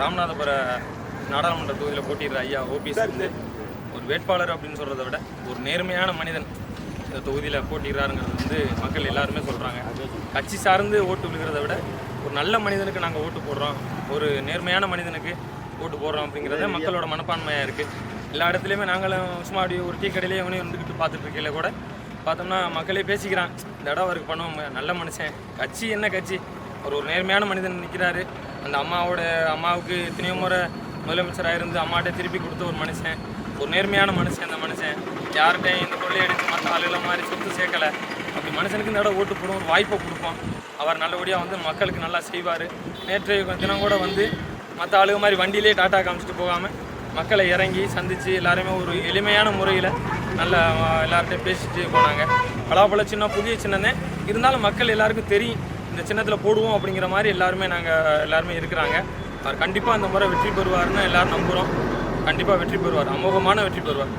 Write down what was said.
ராமநாதபுர நாடாளுமன்ற தொகுதியில் போட்டியிடுற ஐயா ஓபிஎஸ் வந்து ஒரு வேட்பாளர் அப்படின்னு சொல்கிறத விட ஒரு நேர்மையான மனிதன் இந்த தொகுதியில் போட்டிடுறாருங்கிறது வந்து மக்கள் எல்லாருமே சொல்கிறாங்க கட்சி சார்ந்து ஓட்டு விழுகிறத விட ஒரு நல்ல மனிதனுக்கு நாங்கள் ஓட்டு போடுறோம். ஒரு நேர்மையான மனிதனுக்கு ஓட்டு போடுறோம் அப்படிங்கிறத மக்களோட மனப்பான்மையாக இருக்குது எல்லா இடத்துலையுமே நாங்களும் சும்மா அப்படி ஒரு டீ கடையிலே எவனையும் இருந்துக்கிட்டு பார்த்துட்டு இருக்கையில கூட பார்த்தோம்னா மக்களே பேசிக்கிறான். இந்த இடம் அவருக்கு பண்ணுவோம் நல்ல மனுஷன். கட்சி என்ன கட்சி? அவர் ஒரு நேர்மையான மனிதன் நிற்கிறாரு அந்த அம்மாவோட அம்மாவுக்கு எத்தனையோ முறை முதலமைச்சராக இருந்து அம்மாட்ட திருப்பி கொடுத்த ஒரு மனுஷன். ஒரு நேர்மையான மனுஷன் அந்த மனுஷன். யார்கிட்டையும் இந்த கொள்ளையடிச்சு மற்ற ஆளுகளை மாதிரி சொத்து சேர்க்கலை. அப்படி மனுஷனுக்கு இந்த இடம் ஓட்டு போடும் ஒரு வாய்ப்பை கொடுப்போம். அவர் நல்லபடியாக வந்து மக்களுக்கு நல்லா செய்வார். நேற்றைய தினம் கூட வந்து மற்ற ஆளுக மாதிரி வண்டியிலே டாட்டா காமிச்சிட்டு போகாமல் மக்களை இறங்கி சந்தித்து எல்லாருமே ஒரு எளிமையான முறையில் நல்லா எல்லார்ட்டையும் பேசிட்டு போனாங்க. பலாப்பழ சின்ன புதிய சின்னமே இருந்தாலும் மக்கள் எல்லாருக்கும் தெரியும். இந்த சின்னத்தில் போடுவோம் அப்படிங்கிற மாதிரி எல்லாருமே நாங்கள் எல்லாருமே இருக்கிறாங்க. அவர் கண்டிப்பாக அந்த முறை வெற்றி பெறுவார்னு எல்லாரும் நம்புகிறோம் கண்டிப்பாக வெற்றி பெறுவார். அமோகமான வெற்றி பெறுவார்.